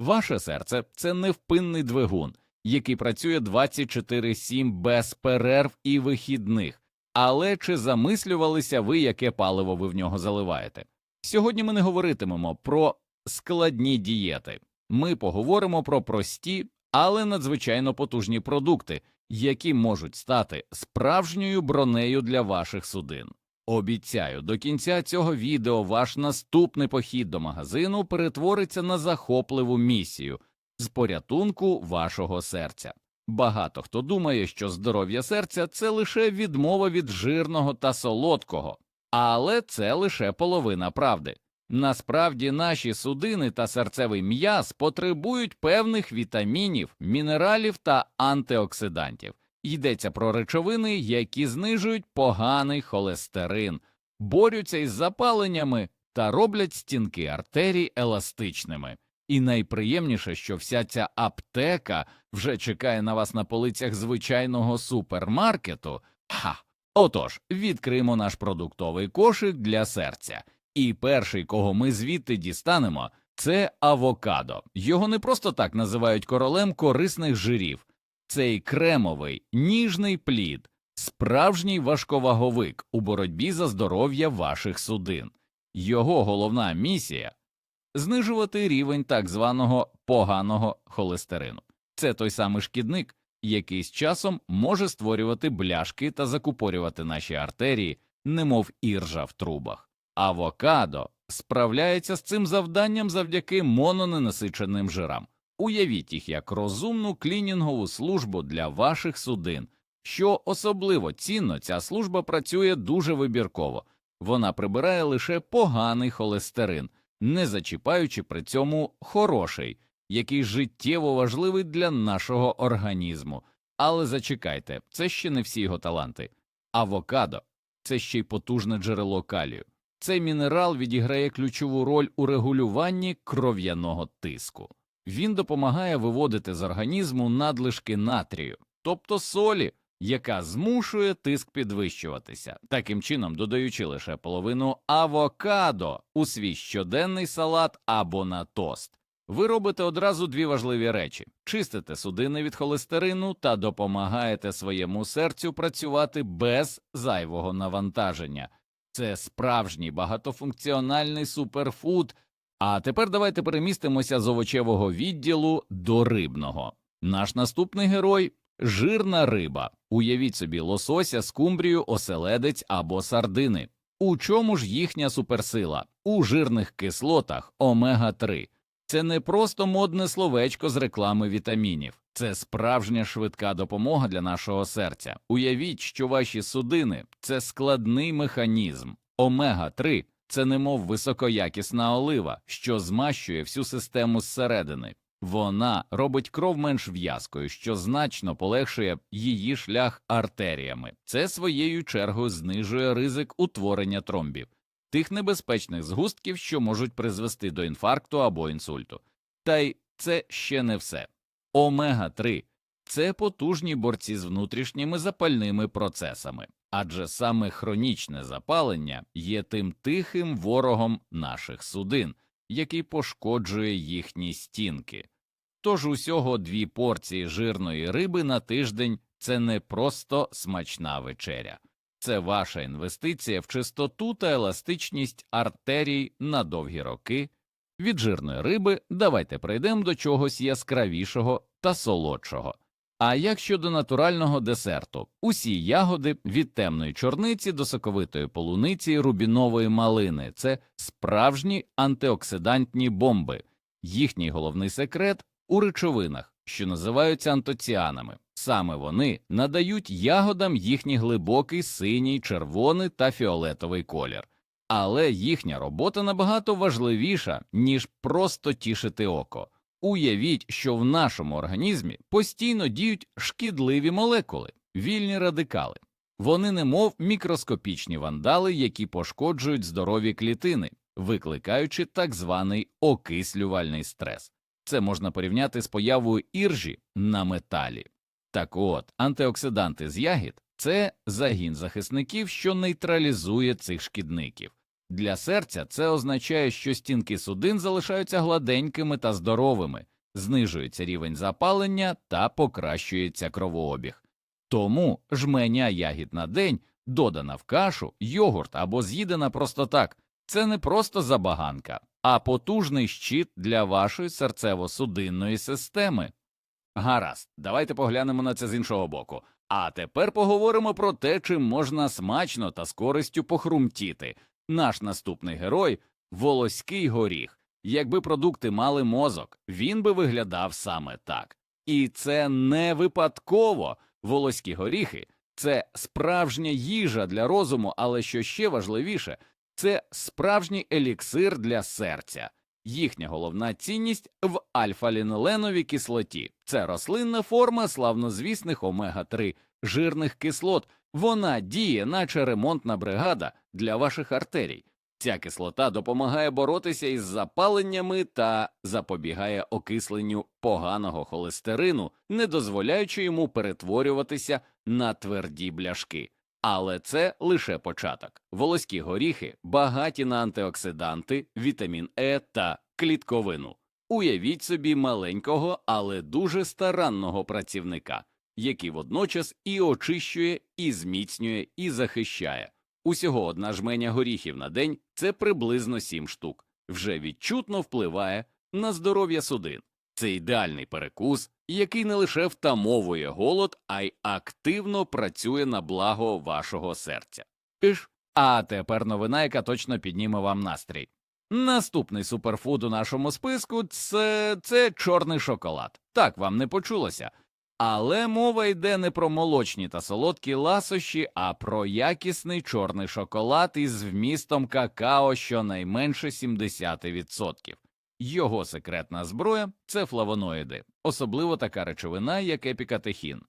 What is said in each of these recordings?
Ваше серце це невпинний двигун, який працює 24-7 без перерв і вихідних. Але чи замислювалися ви, яке паливо ви в нього заливаєте? Сьогодні ми не говоритимемо про складні дієти. Ми поговоримо про прості, але надзвичайно потужні продукти, які можуть стати справжньою бронею для ваших судин. Обіцяю, до кінця цього відео ваш наступний похід до магазину перетвориться на захопливу місію з порятунку вашого серця. Багато хто думає, що здоров'я серця це лише відмова від жирного та солодкого, але це лише половина правди. Насправді наші судини та серцевий м'яз потребують певних вітамінів, мінералів та антиоксидантів. Йдеться про речовини, які знижують поганий холестерин, борються із запаленнями та роблять стінки артерій еластичними. І найприємніше, що вся ця аптека вже чекає на вас на полицях звичайного супермаркету. Ха! Отож, відкриємо наш продуктовий кошик для серця. І перший, кого ми звідти дістанемо, це авокадо. Його не просто так називають королем корисних жирів. Цей кремовий, ніжний плід, справжній важковаговик у боротьбі за здоров'я ваших судин. Його головна місія знижувати рівень так званого поганого холестерину. Це той самий шкідник, який з часом може створювати бляшки та закупорювати наші артерії, немов іржа в трубах. Авокадо справляється з цим завданням завдяки мононенасиченим жирам. Уявіть їх як розумну клінінгову службу для ваших судин. Що особливо цінно, ця служба працює дуже вибірково, вона прибирає лише поганий холестерин, не зачіпаючи при цьому хороший, який життєво важливий для нашого організму. Але зачекайте, це ще не всі його таланти. Авокадо це ще й потужне джерело калію. Цей мінерал відіграє ключову роль у регулюванні кров'яного тиску. Він допомагає виводити з організму надлишки натрію, тобто солі, яка змушує тиск підвищуватися, таким чином додаючи лише половину авокадо у свій щоденний салат або на тост. Ви робите одразу дві важливі речі: чистите судини від холестерину та допомагаєте своєму серцю працювати без зайвого навантаження. Це справжній багатофункціональний суперфуд. А тепер давайте перемістимося з овочевого відділу до рибного. Наш наступний герой жирна риба. Уявіть собі лосося, скумбрію, оселедець або сардини. У чому ж їхня суперсила? У жирних кислотах омега 3 Це не просто модне словечко з реклами вітамінів, це справжня швидка допомога для нашого серця. Уявіть, що ваші судини це складний механізм. Омега 3 це немов високоякісна олива, що змащує всю систему зсередини. Вона робить кров менш в'язкою, що значно полегшує її шлях артеріями. Це своєю чергою знижує ризик утворення тромбів, тих небезпечних згустків, що можуть призвести до інфаркту або інсульту. Та й це ще не все. Омега 3 це потужні борці з внутрішніми запальними процесами, адже саме хронічне запалення є тим тихим ворогом наших судин, який пошкоджує їхні стінки. Тож усього дві порції жирної риби на тиждень це не просто смачна вечеря, це ваша інвестиція в чистоту та еластичність артерій на довгі роки. Від жирної риби давайте прийдемо до чогось яскравішого та солодшого. А як щодо натурального десерту, усі ягоди від темної чорниці до соковитої полуниці рубінової малини це справжні антиоксидантні бомби. Їхній головний секрет у речовинах, що називаються антоціанами. Саме вони надають ягодам їхній глибокий синій, червоний та фіолетовий колір. Але їхня робота набагато важливіша, ніж просто тішити око. Уявіть, що в нашому організмі постійно діють шкідливі молекули, вільні радикали. Вони немов мікроскопічні вандали, які пошкоджують здорові клітини, викликаючи так званий окислювальний стрес. Це можна порівняти з появою іржі на металі. Так от, антиоксиданти з ягід це загін захисників, що нейтралізує цих шкідників. Для серця це означає, що стінки судин залишаються гладенькими та здоровими, знижується рівень запалення та покращується кровообіг. Тому жменя ягід на день, додана в кашу, йогурт або з'їдена просто так, це не просто забаганка, а потужний щит для вашої серцево-судинної системи. Гаразд, давайте поглянемо на це з іншого боку. А тепер поговоримо про те, чим можна смачно та з користю похрумтіти. Наш наступний герой волоський горіх. Якби продукти мали мозок, він би виглядав саме так. І це не випадково. Волоські горіхи це справжня їжа для розуму, але що ще важливіше, це справжній еліксир для серця. Їхня головна цінність в альфа-ліноленовій кислоті. Це рослинна форма славнозвісних омега-3 жирних кислот. Вона діє, наче ремонтна бригада для ваших артерій. Ця кислота допомагає боротися із запаленнями та запобігає окисленню поганого холестерину, не дозволяючи йому перетворюватися на тверді бляшки. Але це лише початок. Волоські горіхи багаті на антиоксиданти, вітамін Е та клітковину. Уявіть собі маленького, але дуже старанного працівника, який водночас і очищує, і зміцнює, і захищає. Усього одна жменя горіхів на день це приблизно 7 штук, вже відчутно впливає на здоров'я судин. Це ідеальний перекус, який не лише втамовує голод, а й активно працює на благо вашого серця. Іж, а тепер новина, яка точно підніме вам настрій. Наступний суперфуд у нашому списку це, це чорний шоколад. Так вам не почулося. Але мова йде не про молочні та солодкі ласощі, а про якісний чорний шоколад із вмістом какао щонайменше 70%. Його секретна зброя це флавоноїди, особливо така речовина, як епікатехін.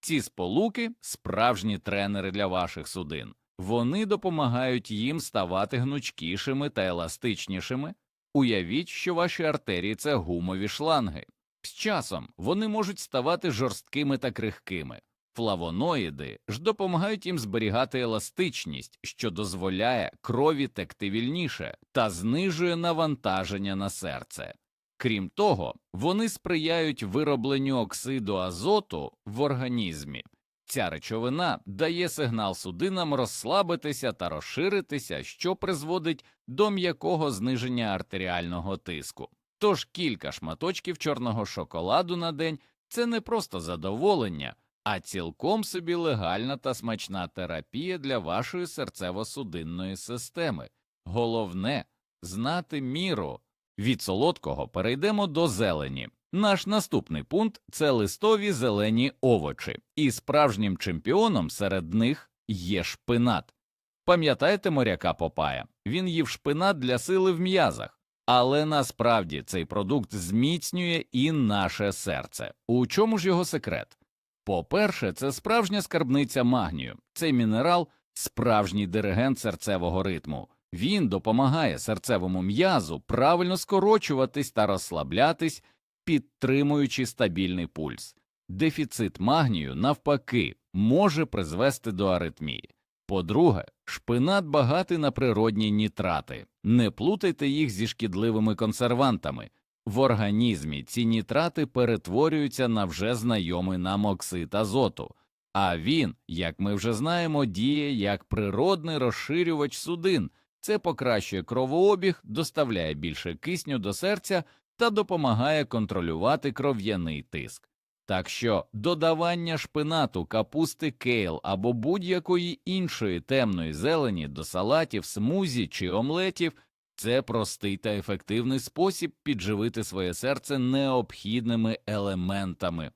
Ці сполуки справжні тренери для ваших судин. Вони допомагають їм ставати гнучкішими та еластичнішими. Уявіть, що ваші артерії це гумові шланги. З часом вони можуть ставати жорсткими та крихкими. Флавоноїди ж допомагають їм зберігати еластичність, що дозволяє крові текти вільніше та знижує навантаження на серце. Крім того, вони сприяють виробленню оксиду азоту в організмі. Ця речовина дає сигнал судинам розслабитися та розширитися, що призводить до м'якого зниження артеріального тиску. Тож кілька шматочків чорного шоколаду на день це не просто задоволення, а цілком собі легальна та смачна терапія для вашої серцево-судинної системи. Головне знати міру. Від солодкого перейдемо до зелені. Наш наступний пункт це листові зелені овочі, і справжнім чемпіоном серед них є шпинат. Пам'ятаєте моряка Попая? Він їв шпинат для сили в м'язах, але насправді цей продукт зміцнює і наше серце. У чому ж його секрет? По-перше, це справжня скарбниця магнію. Цей мінерал справжній диригент серцевого ритму. Він допомагає серцевому м'язу правильно скорочуватись та розслаблятись, підтримуючи стабільний пульс. Дефіцит магнію, навпаки, може призвести до аритмії. По-друге, шпинат багатий на природні нітрати. Не плутайте їх зі шкідливими консервантами. В організмі ці нітрати перетворюються на вже знайомий нам оксид азоту, а він, як ми вже знаємо, діє як природний розширювач судин. Це покращує кровообіг, доставляє більше кисню до серця та допомагає контролювати кров'яний тиск. Так що додавання шпинату, капусти кейл або будь-якої іншої темної зелені до салатів, смузі чи омлетів це простий та ефективний спосіб підживити своє серце необхідними елементами.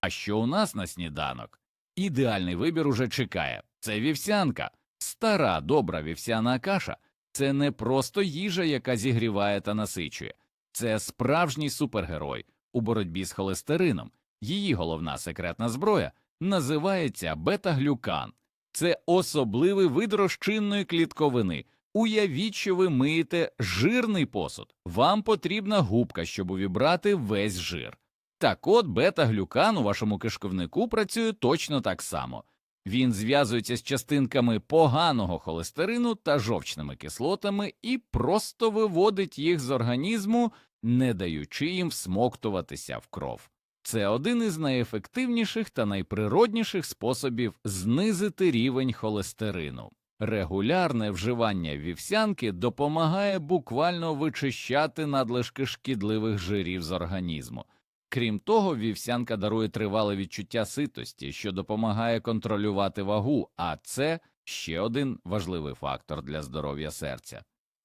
А що у нас на сніданок? Ідеальний вибір уже чекає. Це вівсянка, стара добра вівсяна каша. Це не просто їжа, яка зігріває та насичує, це справжній супергерой у боротьбі з холестерином. Її головна секретна зброя називається бета-глюкан. Це особливий вид розчинної клітковини. Уявіть, що ви миєте жирний посуд. Вам потрібна губка, щоб увібрати весь жир. Так от бета-глюкан у вашому кишковнику працює точно так само. Він зв'язується з частинками поганого холестерину та жовчними кислотами і просто виводить їх з організму, не даючи їм всмоктуватися в кров. Це один із найефективніших та найприродніших способів знизити рівень холестерину. Регулярне вживання вівсянки допомагає буквально вичищати надлишки шкідливих жирів з організму. Крім того, вівсянка дарує тривале відчуття ситості, що допомагає контролювати вагу, а це ще один важливий фактор для здоров'я серця.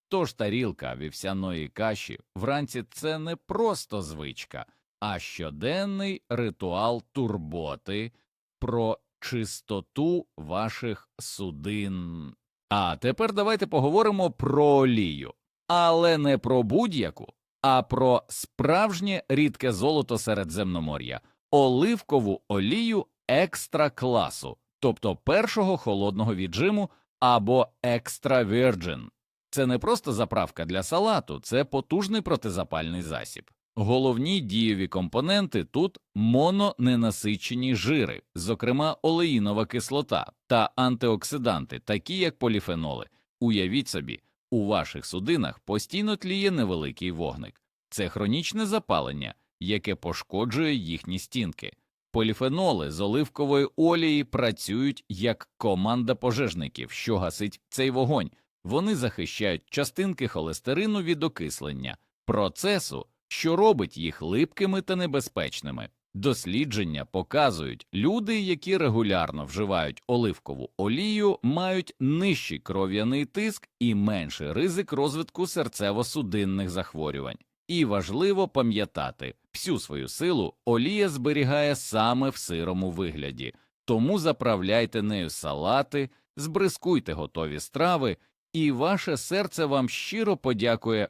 Тож тарілка вівсяної каші вранці це не просто звичка, а щоденний ритуал турботи про чистоту ваших судин. А тепер давайте поговоримо про олію, але не про будь-яку, а про справжнє рідке золото Середземномор'я оливкову олію екстра класу, тобто першого холодного віджиму або екстра вірджин. Це не просто заправка для салату, це потужний протизапальний засіб. Головні дієві компоненти тут мононенасичені жири, зокрема олеїнова кислота та антиоксиданти, такі як поліфеноли. Уявіть собі, у ваших судинах постійно тліє невеликий вогник. Це хронічне запалення, яке пошкоджує їхні стінки. Поліфеноли з оливкової олії працюють як команда пожежників, що гасить цей вогонь. Вони захищають частинки холестерину від окислення, процесу, що робить їх липкими та небезпечними. Дослідження показують, люди, які регулярно вживають оливкову олію, мають нижчий кров'яний тиск і менший ризик розвитку серцево-судинних захворювань. І важливо пам'ятати, всю свою силу олія зберігає саме в сирому вигляді, тому заправляйте нею салати, збризкуйте готові страви, і ваше серце вам щиро подякує.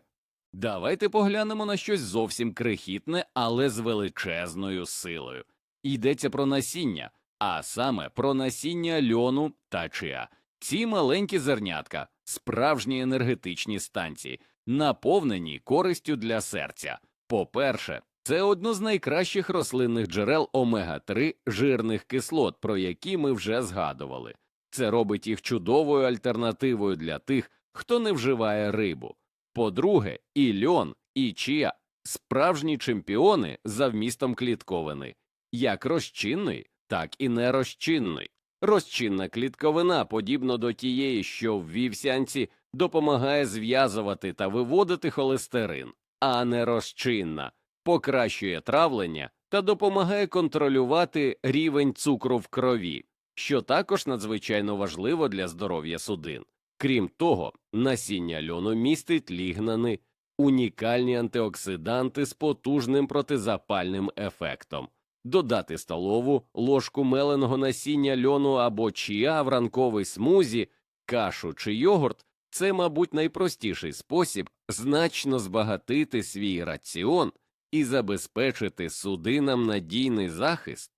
Давайте поглянемо на щось зовсім крихітне, але з величезною силою. Йдеться про насіння, а саме про насіння льону та чиа. Ці маленькі зернятка, справжні енергетичні станції, наповнені користю для серця. По-перше, це одно з найкращих рослинних джерел омега-3 жирних кислот, про які ми вже згадували. Це робить їх чудовою альтернативою для тих, хто не вживає рибу. По-друге, і льон, і чия справжні чемпіони за вмістом клітковини, як розчинної, так і нерозчинної. Розчинна клітковина, подібно до тієї, що в вівсянці, допомагає зв'язувати та виводити холестерин, а нерозчинна покращує травлення та допомагає контролювати рівень цукру в крові, що також надзвичайно важливо для здоров'я судин. Крім того, насіння льону містить лігнани, унікальні антиоксиданти з потужним протизапальним ефектом. Додати столову ложку меленого насіння льону або чия в ранковий смузі, кашу чи йогурт це, мабуть, найпростіший спосіб значно збагатити свій раціон і забезпечити судинам надійний захист.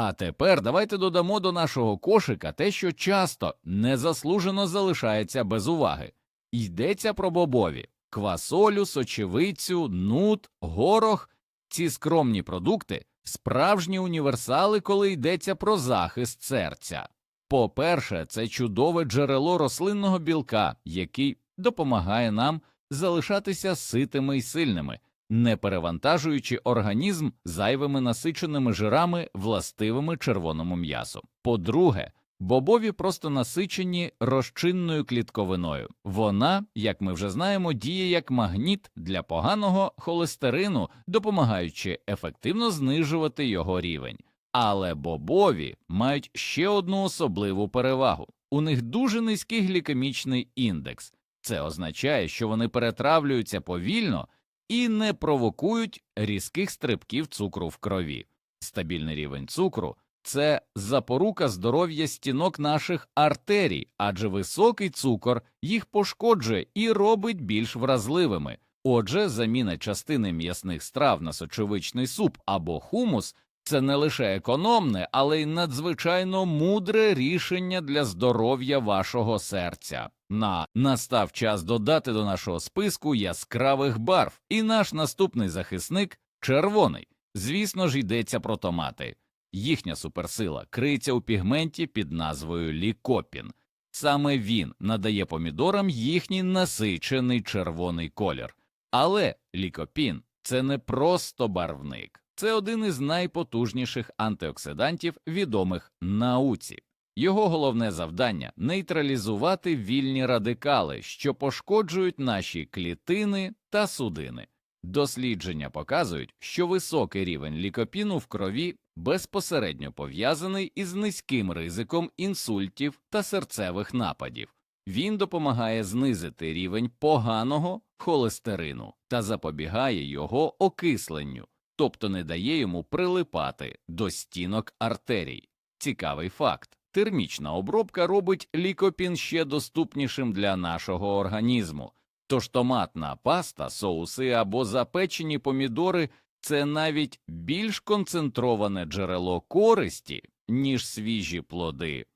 А тепер давайте додамо до нашого кошика те, що часто незаслужено залишається без уваги. Йдеться про бобові, квасолю, сочевицю, нут, горох. Ці скромні продукти справжні універсали, коли йдеться про захист серця. По-перше, це чудове джерело рослинного білка, який допомагає нам залишатися ситими й сильними, не перевантажуючи організм зайвими насиченими жирами, властивими червоному м'ясу. По-друге, бобові просто насичені розчинною клітковиною. Вона, як ми вже знаємо, діє як магніт для поганого холестерину, допомагаючи ефективно знижувати його рівень. Але бобові мають ще одну особливу перевагу у них дуже низький глікемічний індекс. Це означає, що вони перетравлюються повільно і не провокують різких стрибків цукру в крові. Стабільний рівень цукру це запорука здоров'я стінок наших артерій, адже високий цукор їх пошкоджує і робить більш вразливими. Отже, заміна частини м'ясних страв на сочевичний суп або хумус це не лише економне, але й надзвичайно мудре рішення для здоров'я вашого серця. На настав час додати до нашого списку яскравих барв, і наш наступний захисник червоний. Звісно ж, йдеться про томати. Їхня суперсила криється у пігменті під назвою лікопін. Саме він надає помідорам їхній насичений червоний колір. Але лікопін це не просто барвник, це один із найпотужніших антиоксидантів, відомих науці. Його головне завдання нейтралізувати вільні радикали, що пошкоджують наші клітини та судини. Дослідження показують, що високий рівень лікопіну в крові безпосередньо пов'язаний із низьким ризиком інсультів та серцевих нападів. Він допомагає знизити рівень поганого холестерину та запобігає його окисленню, тобто не дає йому прилипати до стінок артерій. Цікавий факт. Термічна обробка робить лікопін ще доступнішим для нашого організму. Тож томатна паста, соуси або запечені помідори це навіть більш концентроване джерело користі, ніж свіжі плоди.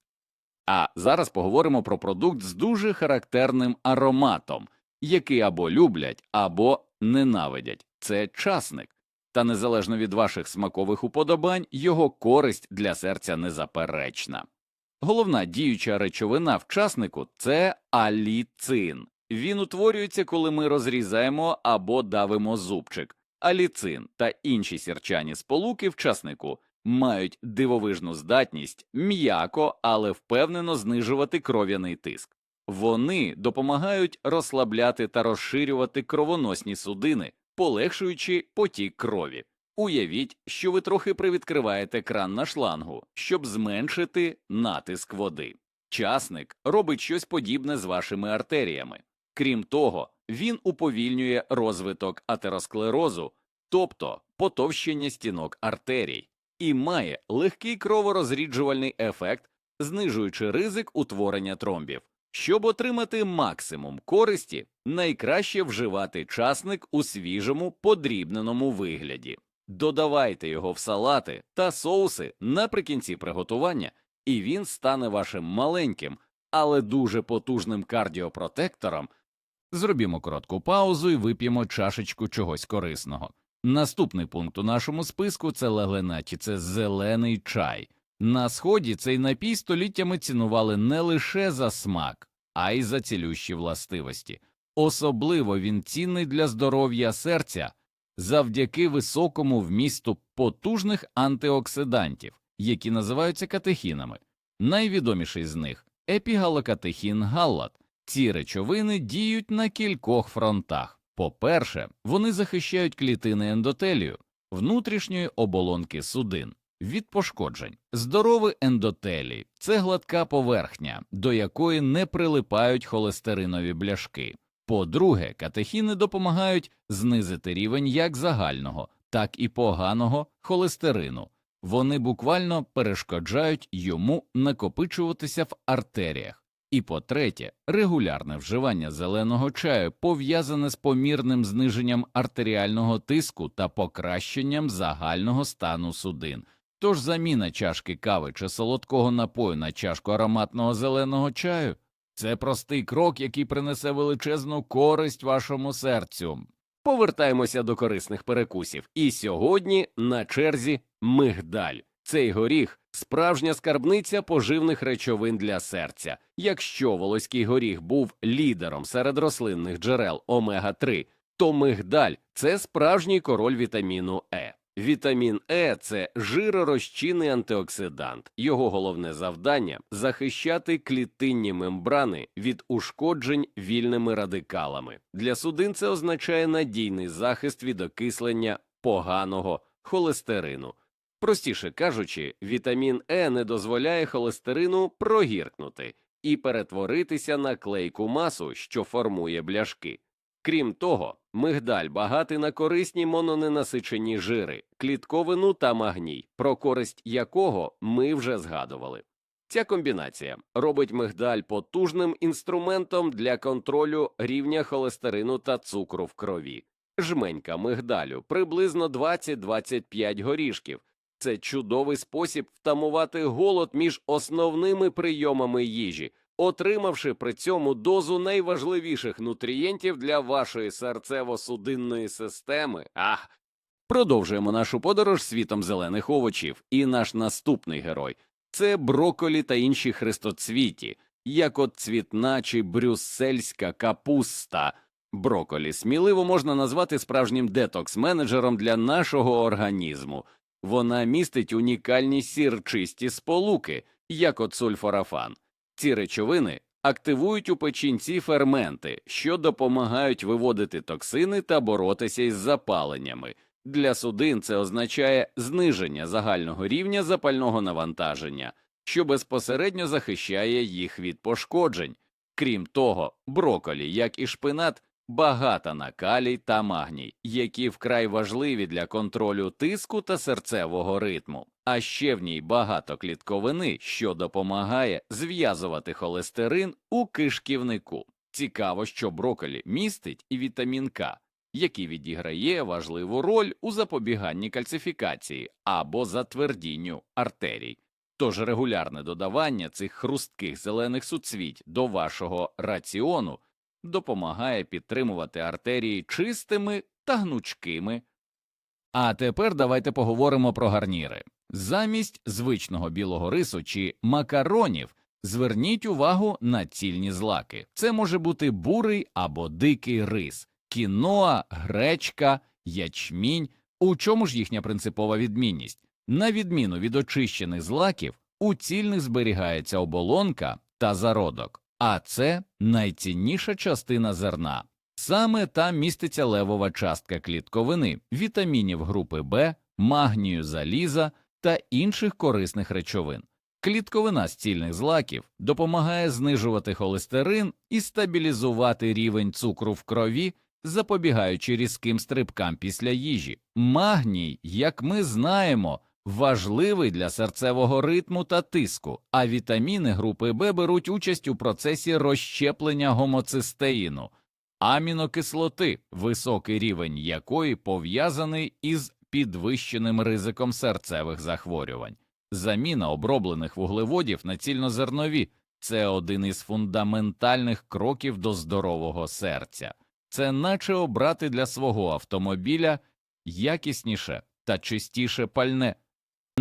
А зараз поговоримо про продукт з дуже характерним ароматом, який або люблять, або ненавидять. Це часник. Та незалежно від ваших смакових уподобань, його користь для серця незаперечна. Головна діюча речовина в часнику це аліцин. Він утворюється, коли ми розрізаємо або давимо зубчик. Аліцин та інші сірчані сполуки в часнику мають дивовижну здатність м'яко, але впевнено знижувати кров'яний тиск. Вони допомагають розслабляти та розширювати кровоносні судини, полегшуючи потік крові. Уявіть, що ви трохи привідкриваєте кран на шлангу, щоб зменшити натиск води. Часник робить щось подібне з вашими артеріями. Крім того, він уповільнює розвиток атеросклерозу, тобто потовщення стінок артерій, і має легкий кроворозріджувальний ефект, знижуючи ризик утворення тромбів. Щоб отримати максимум користі, найкраще вживати часник у свіжому подрібненому вигляді. Додавайте його в салати та соуси наприкінці приготування, і він стане вашим маленьким, але дуже потужним кардіопротектором. Зробімо коротку паузу і вип'ємо чашечку чогось корисного. Наступний пункт у нашому списку це легленаті, це зелений чай. На сході цей напій століттями цінували не лише за смак, а й за цілющі властивості. Особливо він цінний для здоров'я серця завдяки високому вмісту потужних антиоксидантів, які називаються катехінами. Найвідоміший з них епігалокатехін галлат. Ці речовини діють на кількох фронтах. По-перше, вони захищають клітини ендотелію, внутрішньої оболонки судин від пошкоджень. Здоровий ендотелій це гладка поверхня, до якої не прилипають холестеринові бляшки. По-друге, катехіни допомагають знизити рівень як загального, так і поганого холестерину. Вони буквально перешкоджають йому накопичуватися в артеріях. І по-третє, регулярне вживання зеленого чаю пов'язане з помірним зниженням артеріального тиску та покращенням загального стану судин. Тож заміна чашки кави чи солодкого напою на чашку ароматного зеленого чаю це простий крок, який принесе величезну користь вашому серцю. Повертаємося до корисних перекусів. І сьогодні на черзі мигдаль. Цей горіх справжня скарбниця поживних речовин для серця. Якщо волоський горіх був лідером серед рослинних джерел омега 3 то мигдаль це справжній король вітаміну Е. Вітамін Е це жиророзчинний антиоксидант. Його головне завдання захищати клітинні мембрани від ушкоджень вільними радикалами. Для судин це означає надійний захист від окислення поганого холестерину. Простіше кажучи, вітамін Е не дозволяє холестерину прогіркнути і перетворитися на клейку масу, що формує бляшки. Крім того, мигдаль багатий на корисні мононенасичені жири, клітковину та магній, про користь якого ми вже згадували. Ця комбінація робить мигдаль потужним інструментом для контролю рівня холестерину та цукру в крові. Жменька мигдалю приблизно 20-25 горішків. Це чудовий спосіб втамувати голод між основними прийомами їжі, отримавши при цьому дозу найважливіших нутрієнтів для вашої серцево-судинної системи. Ах! Продовжуємо нашу подорож світом зелених овочів, і наш наступний герой це броколі та інші хрестоцвіті, як от цвітна чи брюссельська капуста. Броколі сміливо можна назвати справжнім детокс-менеджером для нашого організму. Вона містить унікальні сірчисті сполуки, як от сульфорафан. Ці речовини активують у печінці ферменти, що допомагають виводити токсини та боротися із запаленнями. Для судин це означає зниження загального рівня запального навантаження, що безпосередньо захищає їх від пошкоджень. Крім того, броколі, як і шпинат, багата на калій та магній, які вкрай важливі для контролю тиску та серцевого ритму. А ще в ній багато клітковини, що допомагає зв'язувати холестерин у кишківнику. Цікаво, що броколі містить і вітамін К, який відіграє важливу роль у запобіганні кальцифікації або затвердінню артерій. Тож регулярне додавання цих хрустких зелених суцвіть до вашого раціону допомагає підтримувати артерії чистими та гнучкими. А тепер давайте поговоримо про гарніри. Замість звичного білого рису чи макаронів зверніть увагу на цільні злаки. Це може бути бурий або дикий рис, кіноа, гречка, ячмінь. У чому ж їхня принципова відмінність? На відміну від очищених злаків, у цільних зберігається оболонка та зародок, а це найцінніша частина зерна. Саме там міститься левова частка клітковини, вітамінів групи В, магнію, заліза та інших корисних речовин. Клітковина з цільних злаків допомагає знижувати холестерин і стабілізувати рівень цукру в крові, запобігаючи різким стрибкам після їжі. Магній, як ми знаємо, важливий для серцевого ритму та тиску, а вітаміни групи Б беруть участь у процесі розщеплення гомоцистеїну, амінокислоти, високий рівень якої пов'язаний із підвищеним ризиком серцевих захворювань. Заміна оброблених вуглеводів на цільнозернові це один із фундаментальних кроків до здорового серця. Це наче обрати для свого автомобіля якісніше та чистіше пальне.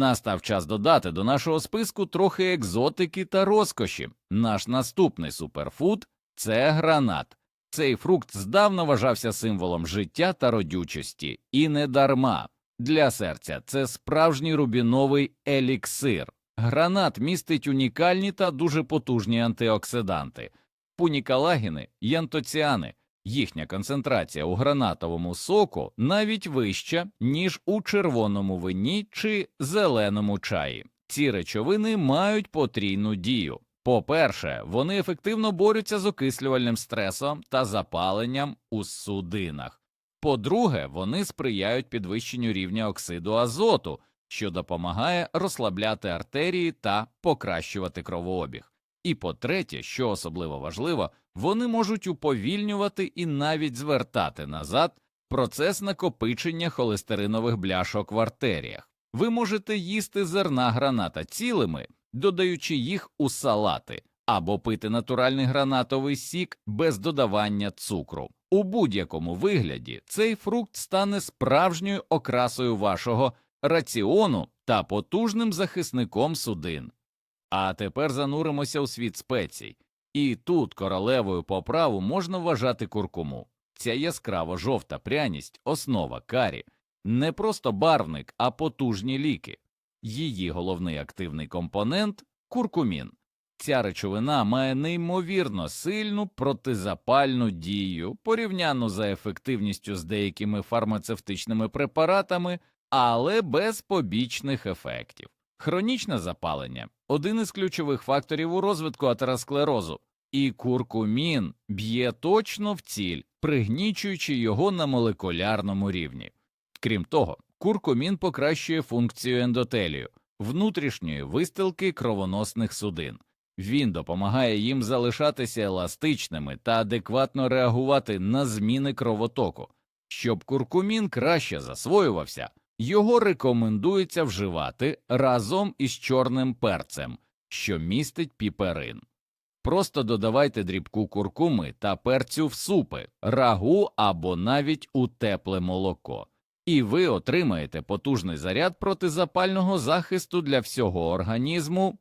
Настав час додати до нашого списку трохи екзотики та розкоші. Наш наступний суперфуд це гранат. Цей фрукт здавна вважався символом життя та родючості, і не дарма. Для серця це справжній рубіновий еліксир. Гранат містить унікальні та дуже потужні антиоксиданти, пунікалагіни й антоціани. Їхня концентрація у гранатовому соку навіть вища, ніж у червоному вині чи зеленому чаї. Ці речовини мають потрійну дію. По-перше, вони ефективно борються з окислювальним стресом та запаленням у судинах. По-друге, вони сприяють підвищенню рівня оксиду азоту, що допомагає розслабляти артерії та покращувати кровообіг. І по-третє, що особливо важливо, вони можуть уповільнювати і навіть звертати назад процес накопичення холестеринових бляшок в артеріях. Ви можете їсти зерна граната цілими, додаючи їх у салати, або пити натуральний гранатовий сік без додавання цукру. У будь-якому вигляді цей фрукт стане справжньою окрасою вашого раціону та потужним захисником судин. А тепер зануримося у світ спецій. І тут королевою по праву можна вважати куркуму. Ця яскраво жовта пряність, основа карі, не просто барвник, а потужні ліки. Її головний активний компонент куркумін. Ця речовина має неймовірно сильну протизапальну дію, порівняно за ефективністю з деякими фармацевтичними препаратами, але без побічних ефектів. Хронічне запалення один із ключових факторів у розвитку атеросклерозу, і куркумін б'є точно в ціль, пригнічуючи його на молекулярному рівні. Крім того, куркумін покращує функцію ендотелію, внутрішньої вистилки кровоносних судин. Він допомагає їм залишатися еластичними та адекватно реагувати на зміни кровотоку. Щоб куркумін краще засвоювався, його рекомендується вживати разом із чорним перцем, що містить піперин. Просто додавайте дрібку куркуми та перцю в супи, рагу або навіть у тепле молоко. і ви отримаєте потужний заряд протизапального захисту для всього організму.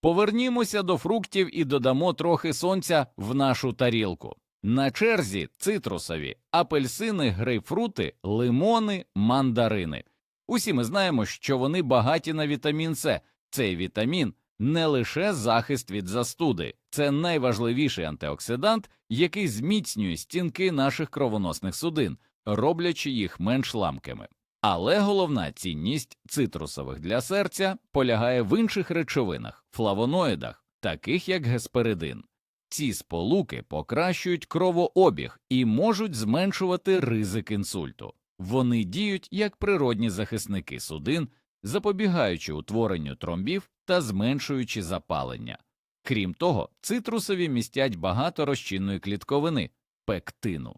Повернімося до фруктів і додамо трохи сонця в нашу тарілку. На черзі цитрусові, апельсини, грейпфрути, лимони, мандарини. Усі ми знаємо, що вони багаті на вітамін С. Цей вітамін не лише захист від застуди, це найважливіший антиоксидант, який зміцнює стінки наших кровоносних судин, роблячи їх менш ламкими. Але головна цінність цитрусових для серця полягає в інших речовинах, флавоноїдах, таких як гесперидин. Ці сполуки покращують кровообіг і можуть зменшувати ризик інсульту. Вони діють як природні захисники судин, запобігаючи утворенню тромбів та зменшуючи запалення. Крім того, цитрусові містять багато розчинної клітковини пектину.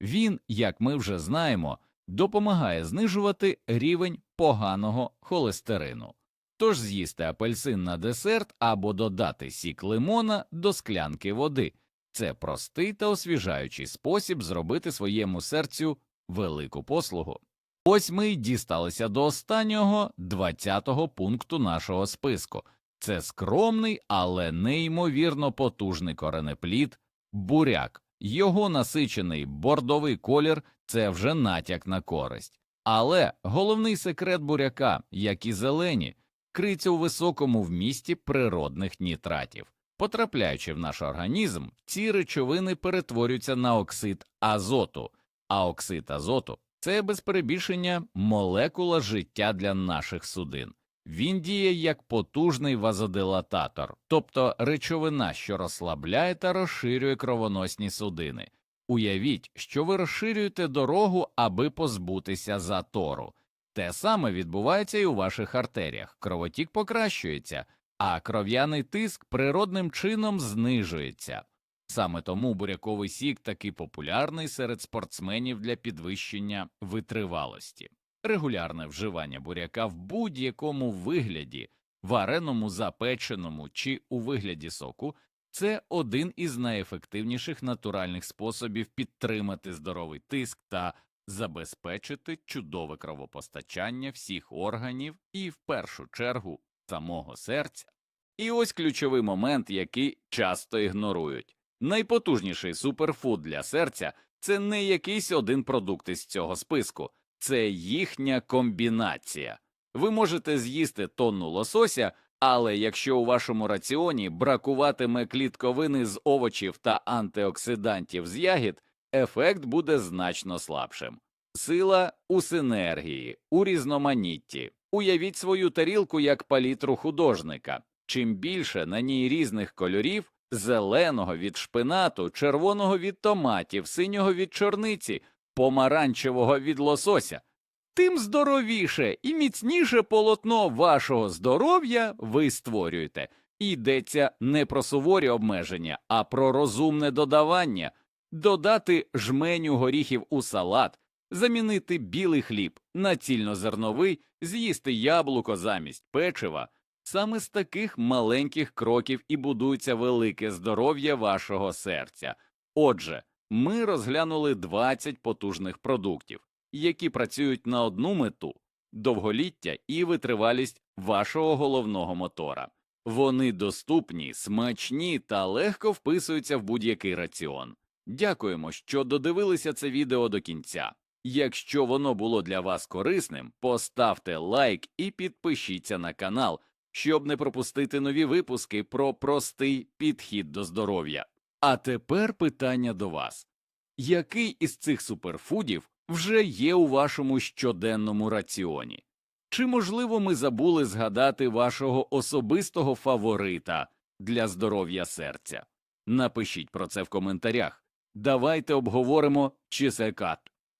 Він, як ми вже знаємо, допомагає знижувати рівень поганого холестерину. Тож з'їсти апельсин на десерт або додати сік лимона до склянки води це простий та освіжаючий спосіб зробити своєму серцю велику послугу. Ось ми й дісталися до останнього 20-го пункту нашого списку. Це скромний, але неймовірно потужний коренеплід буряк. Його насичений бордовий колір це вже натяк на користь. Але головний секрет буряка, як і зелені, криється у високому вмісті природних нітратів. Потрапляючи в наш організм, ці речовини перетворюються на оксид азоту, а оксид азоту це без перебільшення молекула життя для наших судин. Він діє як потужний вазодилататор, тобто речовина, що розслабляє та розширює кровоносні судини. Уявіть, що ви розширюєте дорогу, аби позбутися затору. Те саме відбувається і у ваших артеріях. Кровотік покращується, а кров'яний тиск природним чином знижується. Саме тому буряковий сік такий популярний серед спортсменів для підвищення витривалості. Регулярне вживання буряка в будь-якому вигляді, вареному, запеченому чи у вигляді соку це один із найефективніших натуральних способів підтримати здоровий тиск та забезпечити чудове кровопостачання всіх органів і, в першу чергу, самого серця. І ось ключовий момент, який часто ігнорують. Найпотужніший суперфуд для серця це не якийсь один продукт із цього списку, це їхня комбінація. Ви можете з'їсти тонну лосося, але якщо у вашому раціоні бракуватиме клітковини з овочів та антиоксидантів з ягід, ефект буде значно слабшим. Сила у синергії, у різноманітті. Уявіть свою тарілку як палітру художника. Чим більше на ній різних кольорів зеленого від шпинату, червоного від томатів, синього від чорниці, помаранчевого від лосося, тим здоровіше і міцніше полотно вашого здоров'я ви створюєте. Йдеться не про суворі обмеження, а про розумне додавання, додати жменю горіхів у салат, замінити білий хліб на цільнозерновий, з'їсти яблуко замість печива. Саме з таких маленьких кроків і будується велике здоров'я вашого серця. Отже, ми розглянули 20 потужних продуктів, які працюють на одну мету довголіття і витривалість вашого головного мотора. Вони доступні, смачні та легко вписуються в будь-який раціон. Дякуємо, що додивилися це відео до кінця. Якщо воно було для вас корисним, поставте лайк і підпишіться на канал, щоб не пропустити нові випуски про простий підхід до здоров'я. А тепер питання до вас: який із цих суперфудів вже є у вашому щоденному раціоні? Чи можливо ми забули згадати вашого особистого фаворита для здоров'я серця? Напишіть про це в коментарях. Давайте обговоримо, кат